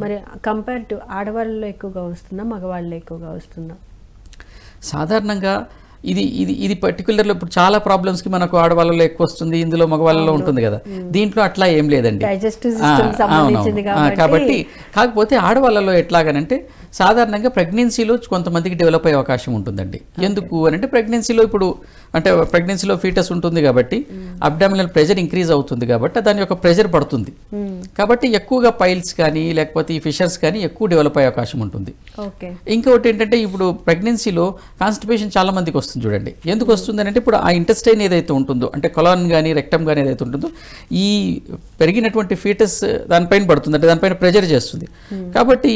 మరి compare to ఆడవాళ్ళలో ఎక్కువగా వస్తుందా మగవాళ్ళలో ఎక్కువగా వస్తుందా? సాధారణంగా ఇది ఇది ఇది పర్టికులర్లో ఇప్పుడు చాలా ప్రాబ్లమ్స్కి మనకు ఆడవాళ్ళలో ఎక్కువ వస్తుంది ఇందులో మగవాళ్ళలో ఉంటుంది కదా. దీంట్లో అట్లా ఏం లేదండి. కాబట్టి కాకపోతే ఆడవాళ్ళలో ఎట్లాగనంటే సాధారణంగా ప్రెగ్నెన్సీలో కొంతమందికి డెవలప్ అయ్యే అవకాశం ఉంటుందండి. ఎందుకు అని అంటే ప్రెగ్నెన్సీలో ఇప్పుడు అంటే ప్రెగ్నెన్సీలో ఫీటస్ ఉంటుంది కాబట్టి అబ్డామినల్ ప్రెషర్ ఇంక్రీజ్ అవుతుంది కాబట్టి దాని యొక్క ప్రెషర్ పడుతుంది. కాబట్టి ఎక్కువగా పైల్స్ కానీ లేకపోతే ఈ ఫిషర్స్ కానీ ఎక్కువ డెవలప్ అయ్యే అవకాశం ఉంటుంది. ఇంకొకటి ఏంటంటే ఇప్పుడు ప్రెగ్నెన్సీలో కాన్స్టిపేషన్ చాలా మందికి వస్తుంది చూడండి. ఎందుకు వస్తుంది అంటే ఇప్పుడు ఆ ఇంటెస్టైన్ ఏదైతే ఉంటుందో అంటే కొలాన్ కానీ రెక్టమ్ కానీ ఏదైతే ఉంటుందో ఈ పెరిగినటువంటి ఫీటస్ దానిపైన పడుతుంది అంటే దానిపైన ప్రెజర్ చేస్తుంది. కాబట్టి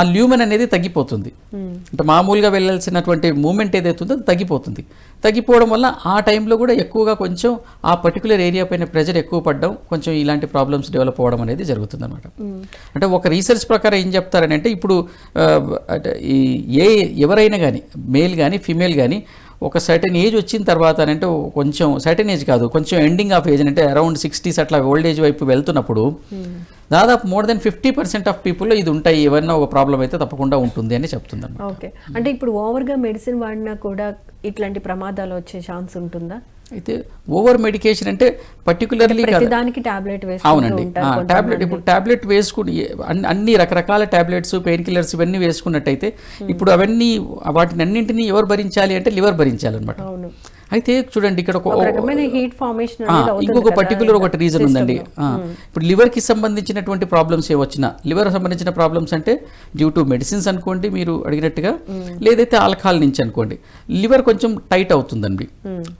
ఆ ల్యూమన్ అనేది తగ్గిపోతుంది. అంటే మామూలుగా వెళ్ళాల్సినటువంటి మూమెంట్ ఏదైతే ఉందో అది తగ్గిపోతుంది. తగ్గిపోవడం వల్ల ఆ టైంలో కూడా ఎక్కువగా కొంచెం ఆ పర్టికులర్ ఏరియా పైన ప్రెజర్ ఎక్కువ పడడం కొంచెం ఇలాంటి ప్రాబ్లమ్స్ డెవలప్ అవ్వడం అనేది జరుగుతుంది అనమాట అంటే ఒక రీసెర్చ్ ప్రకారం ఏం చెప్తారని అంటే ఇప్పుడు ఈ ఏ ఎవరైనా కానీ మేల్ కానీ ఫీమేల్ కానీ ఒక సర్టెన్ ఏజ్ వచ్చిన తర్వాత అంటే కొంచెం సర్టెన్ ఏజ్ కాదు కొంచెం ఎండింగ్ ఆఫ్ ఏజ్ అంటే అరౌండ్ సిక్స్టీస్ అట్లా ఓల్డ్ ఏజ్ వైపు వెళ్తున్నప్పుడు దాదాపు more than fifty percent of పీపుల్లో ఇది ఉంటాయి. ఏమన్నా ఒక ప్రాబ్లం అయితే తప్పకుండా ఉంటుంది అని చెప్తుంది ఓకే. అంటే ఇప్పుడు ఓవర్గా మెడిసిన్ వాడినా కూడా ఇట్లాంటి ప్రమాదాలు వచ్చే ఛాన్స్ ఉంటుందా? అయితే ఓవర్ మెడికేషన్ అంటే పర్టికులర్లీ ప్రతిదానికి టాబ్లెట్ అవునండి. టాబ్లెట్ ఇప్పుడు టాబ్లెట్ వేసుకుని అన్ని- రకరకాల టాబ్లెట్స్ పెయిన్ కిల్లర్స్ ఇవన్నీ వేసుకున్నట్టయితే ఇప్పుడు అవన్నీ వాటిని అన్నింటినీ ఎవరు భరించాలి అంటే లివర్ భరించాలన్నమాట. అవును. అయితే చూడండి ఇక్కడ ఇంకొక పర్టికులర్ ఒకటి రీజన్ ఉందండి. ఆ, ఇప్పుడు liver కి సంబంధించినటువంటి ప్రాబ్లమ్స్ ఏ వచ్చినా లివర్ సంబంధించిన ప్రాబ్లమ్స్ అంటే డ్యూ టు మెడిసిన్స్ అనుకోండి మీరు అడిగినట్టుగా లేదైతే ఆల్కహాల్ నుంచి అనుకోండి. లివర్ కొంచెం టైట్ అవుతుందండి.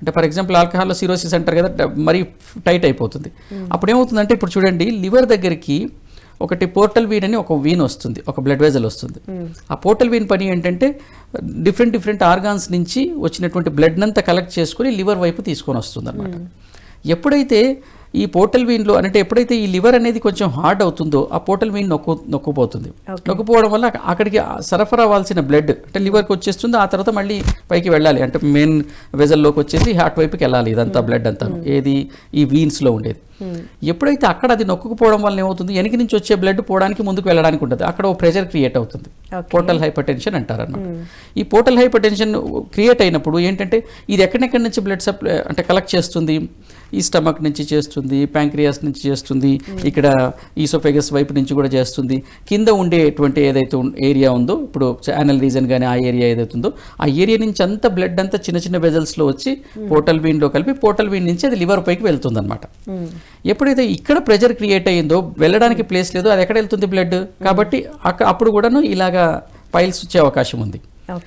అంటే ఫర్ ఎగ్జాంపుల్ ఆల్కహాల్లో సిరోసిస్ అంటారు కదా మరీ టైట్ అయిపోతుంది. అప్పుడు ఏమవుతుందంటే ఇప్పుడు చూడండి లివర్ దగ్గరికి ఒకటి పోర్టల్ వీన్ అని ఒక వీన్ వస్తుంది ఒక బ్లడ్ వెజల్ వస్తుంది. ఆ పోర్టల్ వీన్ పని ఏంటంటే డిఫరెంట్ డిఫరెంట్ ఆర్గాన్స్ నుంచి వచ్చినటువంటి బ్లడ్ అంతా కలెక్ట్ చేసుకుని లివర్ వైపు తీసుకొని వస్తుంది అనమాట ఎప్పుడైతే ఈ పోర్టల్ వీన్లో అంటే ఎప్పుడైతే ఈ లివర్ అనేది కొంచెం హార్డ్ అవుతుందో ఆ పోర్టల్ వీన్ నొక్కు నొక్కుపోతుంది. నొక్కుపోవడం వల్ల అక్క- అక్కడికి సరఫరా అవ్వాల్సిన బ్లడ్ అంటే లివర్కి వచ్చేస్తుంది ఆ తర్వాత మళ్ళీ పైకి వెళ్ళాలి. అంటే మెయిన్ వెజల్లోకి వచ్చేసి హార్ట్ వైపుకి వెళ్ళాలి ఇదంతా బ్లడ్ అంతా ఏది? ఈ వీన్స్లో ఉండేది. ఎప్పుడైతే అక్కడ అది నొక్కుపోవడం వల్ల ఏమవుతుంది? వెనక నుంచి వచ్చే బ్లడ్ పోవడానికి ముందుకు వెళ్ళడానికి ఉంటుంది. అక్కడ ఓ ప్రెషర్ క్రియేట్ అవుతుంది. పోర్టల్ హైపర్ టెన్షన్ అంటారు అనమాట ఈ పోర్టల్ హైపర్ టెన్షన్ క్రియేట్ అయినప్పుడు ఏంటంటే ఇది ఎక్కడెక్కడి నుంచి బ్లడ్ సప్లై అంటే కలెక్ట్ చేస్తుంది? ఈ స్టమక్ నుంచి చేస్తుంది ప్యాంక్రియాస్ నుంచి చేస్తుంది ఇక్కడ ఈసోఫెగస్ వైపు నుంచి కూడా చేస్తుంది. కింద ఉండేటువంటి ఏదైతే ఏరియా ఉందో ఇప్పుడు చానల్ రీజన్ కానీ ఆ ఏరియా ఏదైతే ఉందో ఆ ఏరియా నుంచి అంతా బ్లడ్ అంతా చిన్న చిన్న వెజల్స్లో వచ్చి పోర్టల్ వీన్లో కలిపి పోర్టల్ వీన్ నుంచి అది లివర్ పైకి వెళ్తుంది అనమాట ఎప్పుడైతే ఇక్కడ ప్రెజర్ క్రియేట్ అయ్యిందో వెళ్ళడానికి ప్లేస్ లేదు అది ఎక్కడ వెళ్తుంది బ్లడ్ కాబట్టి అప్పుడు కూడాను ఇలాగా పైల్స్ వచ్చే అవకాశం ఉంది.